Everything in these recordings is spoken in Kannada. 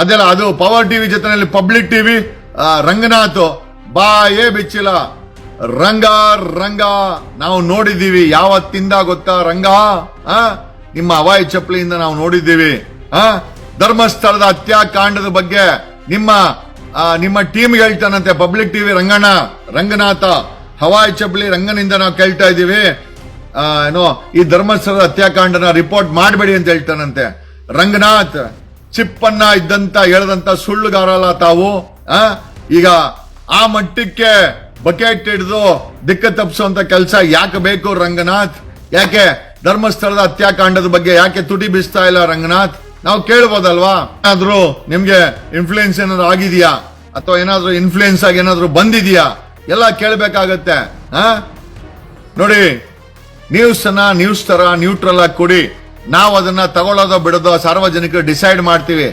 ಅದೆಲ್ಲ ಅದು ಪವರ್ ಟಿವಿ ಜೊತೆನಲ್ಲಿ ಪಬ್ಲಿಕ್ ಟಿವಿ ರಂಗನಾಥ್. ಬಾಯೇ ಬಿಚ್ಚಿಲ್ಲ ರಂಗ ರಂಗ. ನಾವು ನೋಡಿದ್ದೀವಿ. ಯಾವತ್ತಿಂದ ಗೊತ್ತಾ ರಂಗ? ನಿಮ್ಮ ಹವಾಯಿ ಚಪ್ಪಲಿಯಿಂದ ನಾವು ನೋಡಿದ್ದೀವಿ. ಧರ್ಮಸ್ಥಳದ ಹತ್ಯಾಕಾಂಡದ ಬಗ್ಗೆ ನಿಮ್ಮ ನಿಮ್ಮ ಟೀಮ್ ಹೇಳ್ತಾನಂತೆ ಪಬ್ಲಿಕ್ ಟಿವಿ ರಂಗಣ್ಣ, ರಂಗನಾಥ. ಹವಾಯಿ ಚಪ್ಪಲಿ ರಂಗನಿಂದ ನಾವು ಕೇಳ್ತಾ ಇದ್ದೀವಿ. ಏನೋ ಈ ಧರ್ಮಸ್ಥಳದ ಹತ್ಯಾಕಾಂಡನ ರಿಪೋರ್ಟ್ ಮಾಡಬೇಡಿ ಅಂತ ಹೇಳ್ತಾನಂತೆ. ರಂಗನಾಥ್ ಚಿಪ್ಪನ್ನ ಇದ್ದಂತ ಹೇಳದಂತ ಸುಳ್ಳುಗಾರಲ್ಲ ತಾವು ಈಗ ಆ ಮಟ್ಟಕ್ಕೆ ಬಕೆಟ್ ಹಿಡಿದು ದಿಕ್ಕ ತಪ್ಪಿಸುವಂತ ಕೆಲಸ ಯಾಕೆ ಬೇಕು ರಂಗನಾಥ್? ಯಾಕೆ ಧರ್ಮಸ್ಥಳದ ಹತ್ಯಾಕಾಂಡದ ಬಗ್ಗೆ ಯಾಕೆ ತುಟಿ ಬೀಸ್ತಾ ಇಲ್ಲ ರಂಗನಾಥ್? ನಾವು ಕೇಳ್ಬೋದಲ್ವಾ? ಏನಾದ್ರೂ ನಿಮ್ಗೆ ಇನ್ಫ್ಲೂಯೆನ್ಸ್ ಏನಾದ್ರು ಆಗಿದೆಯಾ? ಅಥವಾ ಏನಾದ್ರೂ ಇನ್ಫ್ಲೂಯೆನ್ಸ್ ಆಗಿ ಏನಾದ್ರೂ ಬಂದಿದೆಯಾ? ಎಲ್ಲ ಕೇಳಬೇಕಾಗತ್ತೆ ನೋಡಿ ನ್ಯೂಸ್ ಅನ್ನ ನ್ಯೂಸ್ ತರ ನ್ಯೂಟ್ರಲ್ ಆಗಿ ಕೊಡಿ ನಾವು ಅದನ್ನ ತಗೊಳ್ಳೋದೋ ಬಿಡೋದೋ ಸಾರ್ವಜನಿಕರು ಡಿಸೈಡ್ ಮಾಡ್ತೀವಿ.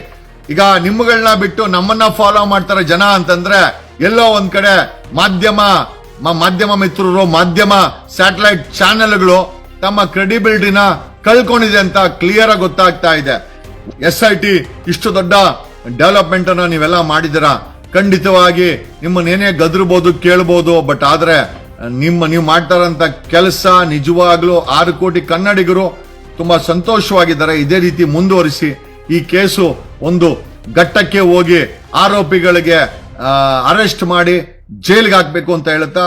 ಈಗ ನಿಮ್ಮಗಳನ್ನ ಬಿಟ್ಟು ನಮ್ಮನ್ನ ಫಾಲೋ ಮಾಡ್ತಾರೆ ಜನ ಅಂತಂದ್ರೆ ಎಲ್ಲೋ ಒಂದ್ ಕಡೆ ಮಾಧ್ಯಮ ಮಾಧ್ಯಮ ಮಿತ್ರರು, ಮಾಧ್ಯಮ ಸ್ಯಾಟಲೈಟ್ ಚಾನೆಲ್ಗಳು ತಮ್ಮ ಕ್ರೆಡಿಬಿಲಿಟಿನ ಕಳ್ಕೊಂಡಿದೆ ಅಂತ ಕ್ಲಿಯರ್ ಆಗಿ ಗೊತ್ತಾಗ್ತಾ ಇದೆ. ಎಸ್ ಐ ಟಿ ಇಷ್ಟು ದೊಡ್ಡ ಡೆವಲಪ್ಮೆಂಟ್ ಅನ್ನ ನೀವೆಲ್ಲ ಮಾಡಿದಿರಾ ಖಂಡಿತವಾಗಿ ನಿಮ್ಮನ್ನೇನೇ ಗದ್ರಬಹುದು ಕೇಳ್ಬೋದು ಬಟ್ ಆದ್ರೆ ನಿಮ್ಮ ನೀವು ಮಾಡ್ತಾರಂತ ಕೆಲಸ ನಿಜವಾಗ್ಲೂ ಆರು ಕೋಟಿ ಕನ್ನಡಿಗರು ತುಂಬಾ ಸಂತೋಷವಾಗಿದ್ದಾರೆ. ಇದೇ ರೀತಿ ಮುಂದುವರಿಸಿ ಈ ಕೇಸು ಒಂದು ಘಟ್ಟಕ್ಕೆ ಹೋಗಿ ಆರೋಪಿಗಳಿಗೆ ಅರೆಸ್ಟ್ ಮಾಡಿ ಜೈಲ್ಗೆ ಹಾಕ್ಬೇಕು ಅಂತ ಹೇಳ್ತಾ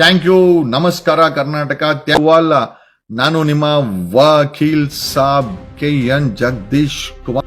ಥ್ಯಾಂಕ್ ಯು, ನಮಸ್ಕಾರ ಕರ್ನಾಟಕ. ನಾನು ನಿಮ್ಮ ವಕೀಲ್ ಸಾಬ್ ಕೆ ಎನ್ ಜಗದೀಶ್ ಕುಮಾರ್.